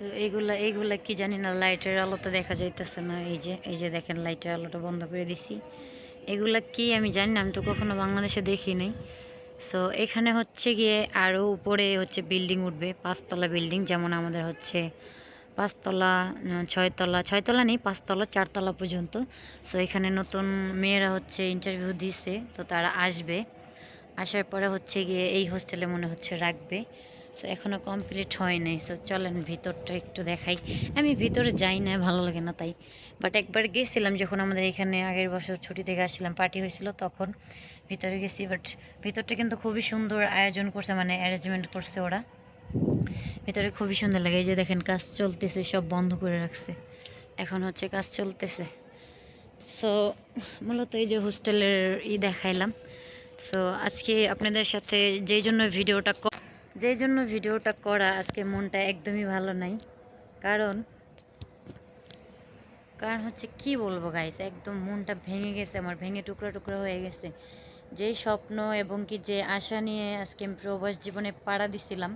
তো এইগুলা এইগুলা কি জানি না, লাইটের আলোতে দেখা যাইতেছে না, এই যে এই যে দেখেন লাইটের আলোটা বন্ধ করে দিছি। এগুলা কি আমি জানি না, আমি তো কখনো বাংলাদেশে দেখি নাই। সো এখানে হচ্ছে গিয়ে আরও উপরে হচ্ছে বিল্ডিং উঠবে, পাঁচতলা বিল্ডিং, যেমন আমাদের হচ্ছে পাঁচতলা ছয়তলা ছয়তলা নেই, পাঁচতলা, চারতলা পর্যন্ত। সো এখানে নতুন মেয়েরা হচ্ছে ইন্টারভিউ দিছে, তো তারা আসবে। আসার পরে হচ্ছে গিয়ে এই হোস্টেলে মনে হচ্ছে রাখবে। সো এখনও কমপ্লিট হয় নাই। সো চলেন ভিতরটা একটু দেখাই। আমি ভিতরে যাই না ভালো লাগে না তাই। বাট একবার গেছিলাম যখন আমাদের এখানে আগের বছর ছুটি থেকে আসছিলাম পার্টি হয়েছিল তখন ভিতরে গেছি। বাট ভিতরটা কিন্তু খুবই সুন্দর আয়োজন করছে মানে অ্যারেঞ্জমেন্ট করছে ওরা। ভিতরে খুবই সুন্দর লাগে। এই যে দেখেন, কাজ চলতেছে, সব বন্ধ করে রাখছে। এখন হচ্ছে কাজ চলতেছে। সো মূলত এই যে হোস্টেলের ই দেখাইলাম। সো আজকে আপনাদের সাথে যেই জন্য ভিডিওটা যেই জন্য ভিডিওটা করা আজকে মনটা একদমই ভালো নাই। কারণ কারণ হচ্ছে কি বলব গাইস একদম মনটা ভেঙে গেছে আমার, ভেঙে টুকরো টুকরো হয়ে গেছে। যেই স্বপ্ন এবং কি যে আশা নিয়ে আজকে আমি প্রবাস জীবনে পাড়া দিছিলাম,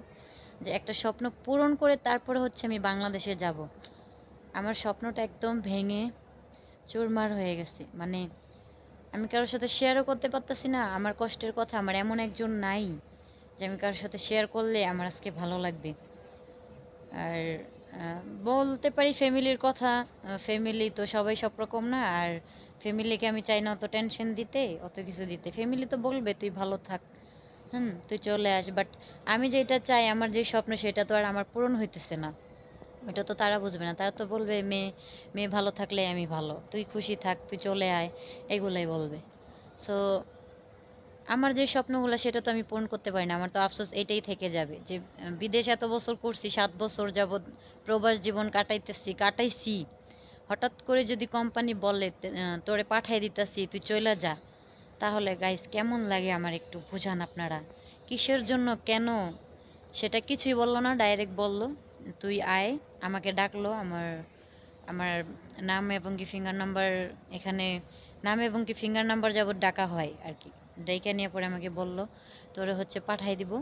যে একটা স্বপ্ন পূরণ করে তারপরে হচ্ছে আমি বাংলাদেশে যাব। আমার স্বপ্নটা একদম ভেঙে চুরমার হয়ে গেছে। মানে আমি কারোর সাথে শেয়ারও করতে পারতাছি না, আমার কষ্টের কথা, আমার এমন একজন নাই। যে আমি কারোর সাথে শেয়ার করলে আমার আজকে ভালো লাগবে। আর বলতে পারি ফ্যামিলির কথা ফ্যামিলি তো সবাই সব রকম না, আর ফ্যামিলিকে আমি চাই না অত টেনশন দিতে, অত কিছু দিতে। ফ্যামিলি তো বলবে, তুই ভালো থাক, হুম, তুই চলে আস। বাট আমি যেটা চাই, আমার যে স্বপ্ন, সেটা তো আর আমার পূরণ হইতেছে না। ওটা তো তারা বুঝবে না। তারা তো বলবে, মেয়ে মেয়ে ভালো থাকলে আমি ভালো। তুই খুশি থাক, তুই চলে আয়। এগুলোই বলবে। সো আমার যে স্বপ্নগুলো, সেটা তো আমি পূরণ করতে পারি না। আমার তো আফসোস এটাই থেকে যাবে যে বিদেশ এত বছর করছি, সাত বছর যাবৎ প্রবাস জীবন কাটাইতেছি, কাটাইছি। হঠাৎ করে যদি কোম্পানি বলে তোরে পাঠাই দিতেছি, তুই চলে যা। তাহলে গাইস কেমন লাগে আমার একটু বুঝান আপনারা? কিসের জন্য, কেন? সেটা কিছুই বলল না ডাইরেক্ট বলল, তুই আয়, আমাকে ডাকলো, আমার আমার নাম এবং কি ফিঙ্গার নাম্বার এখানে নাম এবং কি ফিঙ্গার নাম্বার যাবৎ ডাকা হয় আর কি ডাইকা নিয়ে পরে আমাকে বলল, তোরে হচ্ছে পাঠাই দিব।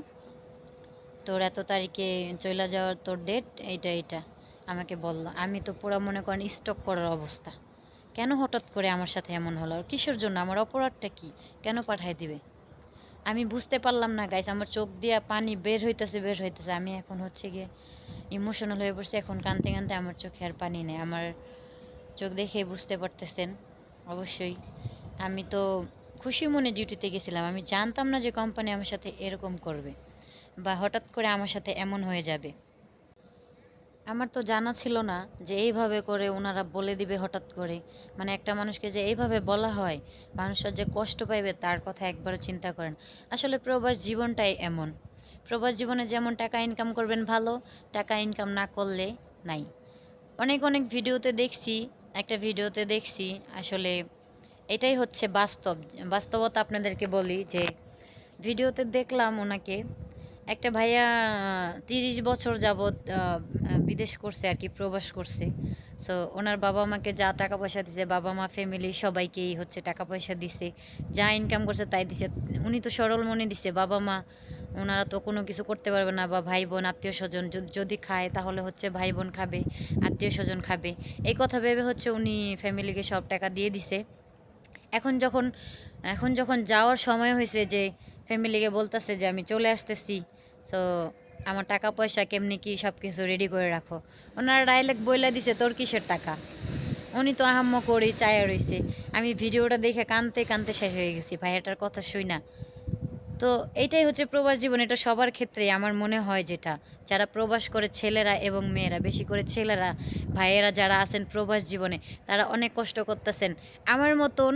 তোর এত তারিখে চলে যাওয়ার তোর ডেট এইটা এইটা। আমাকে বলল, আমি তো পুরো মনে করেন স্টক করার অবস্থা। কেন হঠাৎ করে আমার সাথে এমন হলো? আর কিসের জন্য? আমার অপরাধটা কি? কেন পাঠাই দিবে? আমি বুঝতে পারলাম না গাইস আমার চোখ দিয়া পানি বের হইতেছে বের হইতেছে। আমি এখন হচ্ছে গিয়ে ইমোশনাল হয়ে পড়ছি। এখন কানতে কানতে আমার চোখে আর পানি নেই। আমার চোখ দেখেই বুঝতে পারতেছেন, অবশ্যই। আমি তো খুশি মনে ডিউটিতে গেছিলাম। আমি জানতাম না যে কোম্পানি আমার সাথে এরকম করবে বা হঠাৎ করে আমার সাথে এমন হয়ে যাবে। আমার তো জানা ছিল না যে এইভাবে করে ওনারা বলে দিবে হঠাৎ করে। মানে একটা মানুষকে যে এইভাবে বলা হয়, মানুষরা যে কষ্ট পাইবে তার কথা একবারও চিন্তা করেন। আসলে প্রবাস জীবনটাই এমন। প্রবাস জীবনে যেমন টাকা ইনকাম করবেন ভালো, টাকা ইনকাম না করলে নাই। অনেক অনেক ভিডিওতে দেখছি, একটা ভিডিওতে দেখছি, আসলে এটাই হচ্ছে বাস্তব। বাস্তবতা আপনাদেরকে বলি যে ভিডিওতে দেখলাম ওনাকে, একটা ভাইয়া তিরিশ বছর যাবৎ বিদেশ করছে আর কি, প্রবাস করছে। সো ওনার বাবা মাকে যা টাকা পয়সা দিছে, বাবা মা ফ্যামিলি সবাইকেই হচ্ছে টাকা পয়সা দিছে, যা ইনকাম করছে তাই দিছে। উনি তো সরল মনে দিছে, বাবা মা, ওনারা তো কোনো কিছু করতে পারবে না, বা ভাই বোন আত্মীয় স্বজন যদি খায় তাহলে হচ্ছে ভাই বোন খাবে আত্মীয় স্বজন খাবে। এই কথা ভেবে হচ্ছে উনি ফ্যামিলিকে সব টাকা দিয়ে দিছে। এখন যখন এখন যখন যাওয়ার সময় হয়েছে যে ফ্যামিলিকে বলতেছে যে আমি চলে আসতেছি সো আমার টাকা পয়সা কেমনি কি সব কিছু রেডি করে রাখো। ওনারা ডাইরেক্ট বইলা দিছে, তোর কিসের টাকা? উনি তো আহাম্ম করে চায়া রয়েছে আমি ভিডিওটা দেখে কানতে কানতে শেষ হয়ে গেছি ভাইয়াটার কথা শুই না। তো এইটাই হচ্ছে প্রবাস জীবন, এটা সবার ক্ষেত্রে আমার মনে হয় যেটা। যারা প্রবাস করে ছেলেরা এবং মেয়েরা, বেশি করে ছেলেরা, ভাইয়েরা যারা আছেন প্রবাস জীবনে, তারা অনেক কষ্ট করতেছেন। আমার মতন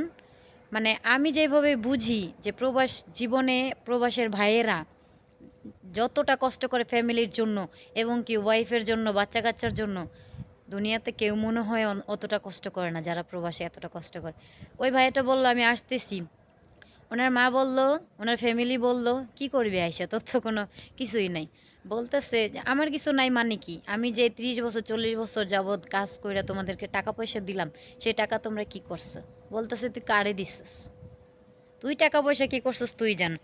মানে আমি যেভাবে বুঝি যে প্রবাস জীবনে প্রবাসের ভাইয়েরা যতটা কষ্ট করে ফ্যামিলির জন্য এবং কি ওয়াইফের জন্য বাচ্চা কাচ্চার জন্য, দুনিয়াতে কেউ মনে হয় অতটা কষ্ট করে না যারা প্রবাসে এতটা কষ্ট করে। ওই ভাইয়াটা বলল, আমি আসতেছি। ওনার মা বলল, ওনার ফ্যামিলি বলল, কি করবি আয়সা তোর তো কোনো কিছুই নাই। বলতেছে যে, আমার কিছু নাই মানে কি? আমি যে ত্রিশ বছর, চল্লিশ বছর যাবৎ কাজ করে তোমাদেরকে টাকা পয়সা দিলাম, সেই টাকা তোমরা কি করছ? বলতেছে, তুই কারে দিছিস তুই টাকা পয়সা কি করছিস তুই জান।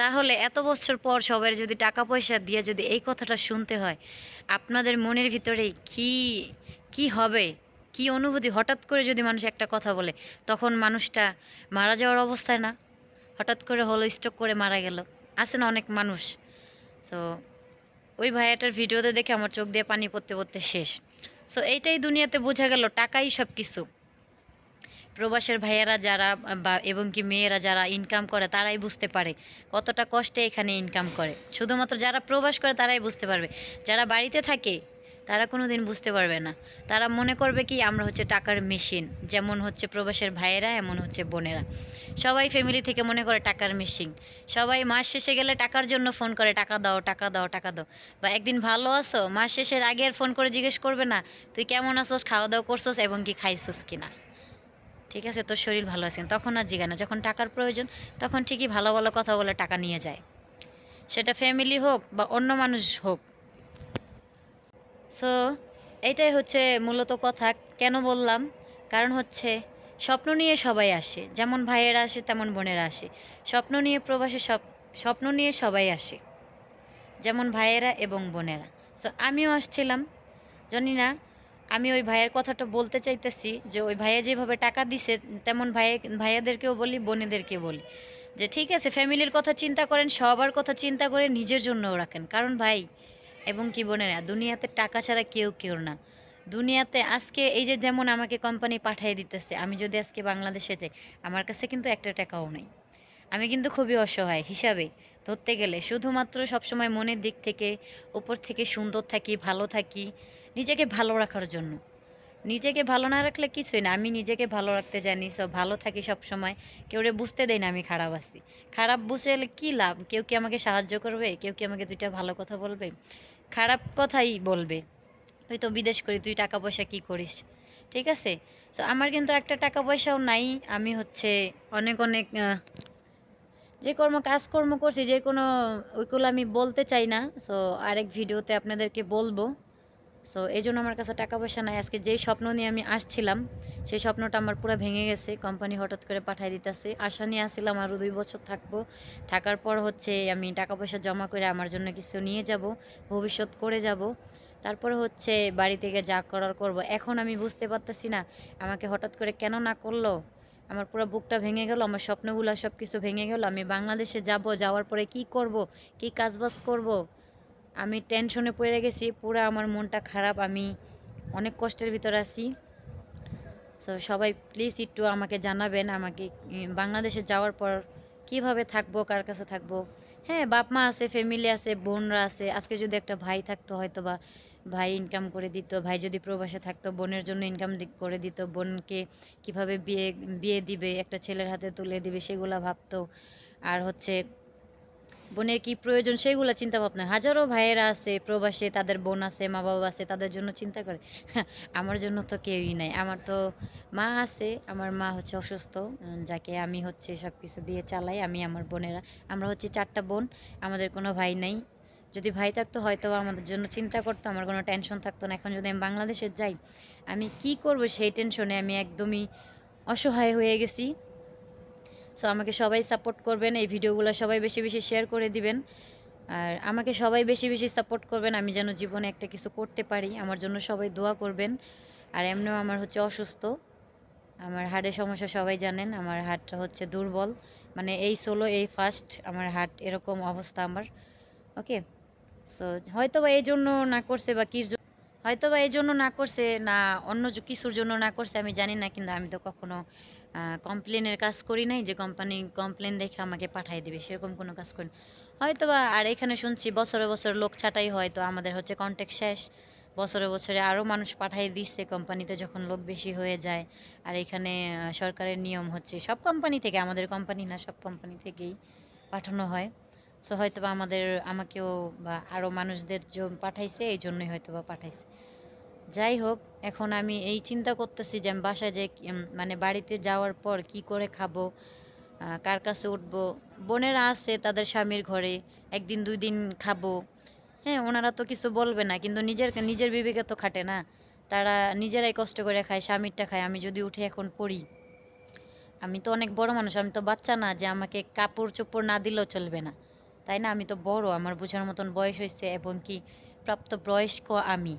তাহলে এত বছর পর সবাই যদি টাকা পয়সা দিয়ে যদি এই কথাটা শুনতে হয়, আপনাদের মনের ভিতরে কি কি হবে? কি অনুভূতি? হঠাৎ করে যদি মানুষ একটা কথা বলে, তখন মানুষটা মারা যাওয়ার অবস্থায় না? হঠাৎ করে হলো স্ট্রোক করে মারা গেল। আছে না অনেক মানুষ? তো ওই ভাইয়াটার ভিডিওতে দেখে আমার চোখ দিয়ে পানি পড়তে পড়তে শেষ। সো এইটাই দুনিয়াতে বোঝা গেল, টাকাই সব কিছু প্রবাসের ভাইয়েরা যারা, বা এবং কি মেয়েরা যারা ইনকাম করে, তারাই বুঝতে পারে কতটা কষ্টে এখানে ইনকাম করে। শুধুমাত্র যারা প্রবাস করে, তারাই বুঝতে পারবে। যারা বাড়িতে থাকে তারা কোনো দিন বুঝতে পারবে না। তারা মনে করবে কি, আমরা হচ্ছে টাকার মেশিন যেমন হচ্ছে প্রবাসের ভাইয়েরা, এমন হচ্ছে বোনেরা। সবাই ফ্যামিলি থেকে মনে করে টাকার মেশিন সবাই মাস শেষে গেলে টাকার জন্য ফোন করে, টাকা দাও টাকা দাও টাকা দাও। বা, একদিন ভালো আছো? মাস শেষের আগে আর ফোন করে জিজ্ঞেস করবে না, তুই কেমন আছোস? খাওয়া দাওয়া করছোস এবং কি খাইছোস কিনা? ঠিক আছে, তোর শরীর ভালো আছে। তখন আর জিগা না। যখন টাকার প্রয়োজন, তখন ঠিকই ভালো ভালো কথা বলে টাকা নিয়ে যায়। সেটা ফ্যামিলি হোক বা অন্য মানুষ হোক সো এটাই হচ্ছে মূলত কথা, কেন বললাম? কারণ হচ্ছে, স্বপ্ন নিয়ে সবাই আসে, যেমন ভাইয়েরা আসে, তেমন বোনেরা আসে। স্বপ্ন নিয়ে প্রবাসে সব, স্বপ্ন নিয়ে সবাই আসে, যেমন ভাইয়েরা এবং বোনেরা। সো আমিও আসছিলাম, জানি না, আমি ওই ভাইয়ের কথাটা বলতে চাইতেছি যে, ওই ভাইয়া যেভাবে টাকা দিছে, তেমন ভাইয়া ভাইয়াদেরকেও বলি বোনেদেরকে বলি। যে, ঠিক আছে ফ্যামিলির কথা চিন্তা করেন, সবার কথা চিন্তা করে নিজের জন্যও রাখেন। কারণ ভাই এবং কি বোনেরা দুনিয়াতে টাকা ছাড়া কেউ কেউ না। দুনিয়াতে আজকে এই যে যেমন আমাকে কোম্পানি পাঠিয়ে দিতেছে, আমি যদি আজকে বাংলাদেশে যাই, আমার কাছে কিন্তু একটা টাকাও নেই। আমি কিন্তু খুবই অসহায় হিসাবে ধরতে গেলে, শুধুমাত্র সবসময় মনের দিক থেকে, উপর থেকে সুন্দর থাকি, ভালো থাকি, নিজেকে ভালো রাখার জন্য। নিজেকে ভালো না রাখলে কিছুই না, আমি নিজেকে ভালো রাখতে জানি, সব ভালো থাকি সব সময় কেউ রে বুঝতে দেয় না আমি খারাপ আছি। খারাপ বুঝে এলে কী লাভ? কেউ কি আমাকে সাহায্য করবে? কেউ কি আমাকে দুইটা ভালো কথা বলবে? খারাপ কথাই বলবে। তুই তো বিদেশ করি, তুই টাকা পয়সা কি করিস? ঠিক আছে? তো আমার কিন্তু একটা টাকা পয়সাও নাই। আমি হচ্ছে অনেক অনেক যে কর্ম, কাজকর্ম করছি, যে কোনো ওইগুলো আমি বলতে চাই না। সো আরেক ভিডিওতে আপনাদেরকে বলব। সো এই জন্য আমার কাছে টাকা পয়সা নাই। আজকে যেই স্বপ্ন নিয়ে আমি আসছিলাম, সেই স্বপ্নটা আমার পুরো ভেঙে গেছে। কোম্পানি হঠাৎ করে পাঠিয়ে দিতেছে। আশা নিয়ে আসছিলাম আরও দুই বছর থাকব। থাকার পর হচ্ছে আমি টাকা পয়সা জমা করে আমার জন্য কিছু নিয়ে যাব, ভবিষ্যৎ করে যাব। তারপরে হচ্ছে বাড়ি থেকে যা করার করব। এখন আমি বুঝতে পারতেছি না, আমাকে হঠাৎ করে কেন না করল? আমার পুরো বুকটা ভেঙে গেল, আমার স্বপ্নগুলো সব কিছু ভেঙে গেল। আমি বাংলাদেশে যাব, যাওয়ার পরে কি করব? কি কাজবাজ করব? আমি টেনশনে পড়ে গেছি, পুরো আমার মনটা খারাপ, আমি অনেক কষ্টের ভিতর আছি। সো সবাই প্লিজ একটু আমাকে জানাবেন, আমাকে বাংলাদেশে যাওয়ার পর কীভাবে থাকব, কার কাছে থাকব। হ্যাঁ বাপ মা আছে ফ্যামিলি আছে, বোনরা আছে, আজকে যদি একটা ভাই থাকতো হয়তো বা ভাই ইনকাম করে দিত, ভাই যদি প্রবাসে থাকতো, বোনের জন্য ইনকাম করে দিত, বোনকে কীভাবে বিয়ে বিয়ে দিবে, একটা ছেলের হাতে তুলে দিবে, সেগুলা ভাবতো। আর হচ্ছে বোনের কি প্রয়োজন সেইগুলো চিন্তা ভাবনা হাজারো ভাইয়েরা আছে, প্রবাসে তাদের বোন আছে মা বাবা আছে, তাদের জন্য চিন্তা করে। আমার জন্য তো কেউই নাই। আমার তো মা আছে, আমার মা হচ্ছে অসুস্থ যাকে আমি হচ্ছে সব কিছু দিয়ে চালাই, আমি আমার বোনেরা। আমরা হচ্ছে চারটা বোন, আমাদের কোনো ভাই নাই। যদি ভাই থাকতো, হয়তো আমাদের জন্য চিন্তা করতো, আমার কোনো টেনশন থাকতো না। এখন যদি আমি বাংলাদেশে যাই, আমি কি করব সেই টেনশনে আমি একদমই অসহায় হয়ে গেছি। সো আমাকে সবাই সাপোর্ট করবেন, এই ভিডিওগুলো সবাই বেশি বেশি শেয়ার করে দিবেন। আর আমাকে সবাই বেশি বেশি সাপোর্ট করবেন, আমি যেন জীবনে একটা কিছু করতে পারি। আমার জন্য সবাই দোয়া করবেন। আর এমনিও আমার হচ্ছে অসুস্থ। আমার হার্টের সমস্যা সবাই জানেন, আমার হার্টটা হচ্ছে দুর্বল। মানে এই সোলো এই ফার্স্ট আমার হার্ট এরকম অবস্থা আমার। ওকে সো হয়তো বা এই জন্য না করছে বা জ- হয়তো বা এই জন্য না করছে, না অন্য কিছুর জন্য না করছে, আমি জানি না, কিন্তু আমি তো কখনো কমপ্লেনের কাজ করি নাই যে কোম্পানি কমপ্লেন দেখে আমাকে পাঠিয়ে দেবে, সেরকম কোনো কাজ করি। হয়তো বা আর এখানে শুনছি বছরে বছরে লোক ছাটাই হয়, তো আমাদের হচ্ছে কন্ট্যাক্ট শেষ। বছরে বছরে আরও মানুষ পাঠিয়ে দিচ্ছে কোম্পানিতে যখন লোক বেশি হয়ে যায়। আর এখানে সরকারের নিয়ম হচ্ছে, সব কোম্পানি থেকে, আমাদের কোম্পানি না, সব কোম্পানি থেকেই পাঠানো হয়। সো হয়তো বা আমাদের, আমাকেও বা আরও মানুষদের পাঠাইছে এই জন্যই হয়তো বা পাঠাইছে। যাই হোক, এখন আমি এই চিন্তা করতেছি যে আমি বাসায় যে মানে বাড়িতে যাওয়ার পর কি করে খাব কার কাছে উঠবো। বোনেরা আছে তাদের স্বামীর ঘরে, একদিন দুই দিন খাব। হ্যাঁ ওনারা তো কিছু বলবে না, কিন্তু নিজের নিজের বিবেকে তো খাটে না। তারা নিজেরাই কষ্ট করে খায়, স্বামীরটা খায়। আমি যদি উঠে এখন পড়ি, আমি তো অনেক বড় মানুষ, আমি তো বাচ্চা না যে আমাকে কাপড় চোপড় না দিলেও চলবে না। তাই না? আমি তো বড়, আমার বোঝার মতন বয়স হয়েছে এবং কি প্রাপ্ত বয়স্ক আমি।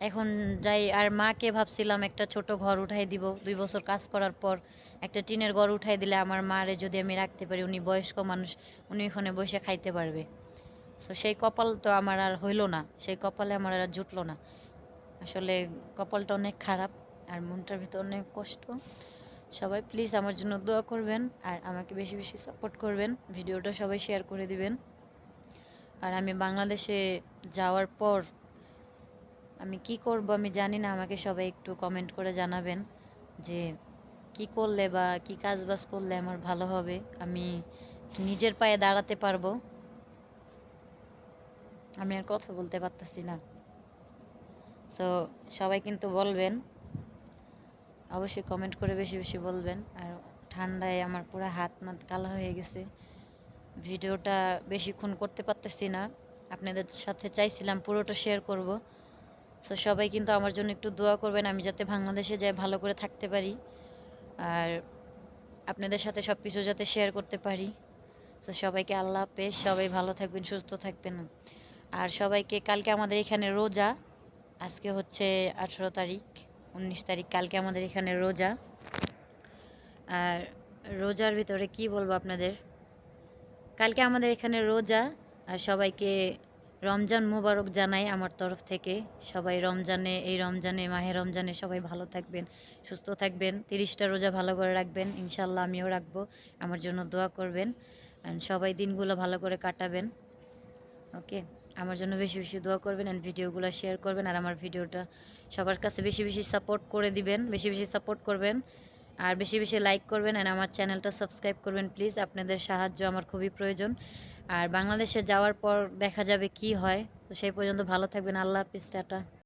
এখন যাই, আর মাকে ভাবছিলাম একটা ছোট ঘর উঠাই দিব। দুই বছর কাজ করার পর একটা টিনের ঘর উঠাই দিলে আমার মারে যদি আমি রাখতে পারি, উনি বয়স্ক মানুষ, উনি ওখানে বসে খাইতে পারবে। সো সেই কপাল তো আমার আর হইল না। সেই কপালে আমার আর জুটলো না। আসলে কপালটা অনেক খারাপ আর মনটার ভিতর অনেক কষ্ট। সবাই প্লিজ আমার জন্য দোয়া করবেন আর আমাকে বেশি বেশি সাপোর্ট করবেন। ভিডিওটা সবাই শেয়ার করে দিবেন। আর আমি বাংলাদেশে যাওয়ার পর আমি কি করব আমি জানি না, আমাকে সবাই একটু কমেন্ট করে জানাবেন যে কি করলে বা কি কাজ বাজ করলে আমার ভালো হবে। আমি নিজের পায়ে দাঁড়াতে পারব। আমি আর কথা বলতে পারতেছি না। সো সবাই কিন্তু বলবেন অবশ্যই কমেন্ট করে বেশি বেশি বলবেন। আর ঠান্ডায় আমার পুরো হাত মাত কালো হয়ে গেছে। ভিডিওটা বেশিক্ষণ করতে পারতেছি না। আপনাদের সাথে চাইছিলাম পুরোটা শেয়ার করব। সো সবাই কিন্তু আমার জন্য একটু দোয়া করবেন, আমি যাতে বাংলাদেশে যাই ভালো করে থাকতে পারি। আর আপনাদের সাথে সব কিছু যাতে শেয়ার করতে পারি। তো সবাইকে আল্লাহ হাফেজ, সবাই ভালো থাকবেন, সুস্থ থাকবেন। আর সবাইকে কালকে আমাদের এখানে রোজা, আজকে হচ্ছে আঠেরো তারিখ। উনিশ তারিখ, কালকে আমাদের এখানে রোজা। আর রোজার ভিতরে কি বলব আপনাদের? কালকে আমাদের এখানে রোজা, আর সবাইকে রমজান মুবারক জানাই আমার তরফ থেকে। সবাই রমজানে, এই রমজানে, মাহে রমজানে সবাই ভালো থাকবেন, সুস্থ থাকবেন। তিরিশটা রোজা ভালো করে রাখবেন ইনশাল্লাহ আমিও রাখব। আমার জন্য দোয়া করবেন। সবাই দিনগুলো ভালো করে কাটাবেন। ওকে? আমার জন্য বেশি বেশি দোয়া করবেন অ্যান্ড ভিডিওগুলো শেয়ার করবেন আর আমার ভিডিওটা সবার কাছে বেশি বেশি সাপোর্ট করে দিবেন, বেশি বেশি সাপোর্ট করবেন আর বেশি বেশি লাইক করবেন অ্যান্ড আমার চ্যানেলটা সাবস্ক্রাইব করবেন প্লিজ আপনাদের সাহায্য আমার খুবই প্রয়োজন। আর বাংলাদেশে যাওয়ার পর দেখা যাবে কি হয়, তো সেই পর্যন্ত ভালো থাকবেন, আল্লাহ হাফিজ, টাটা।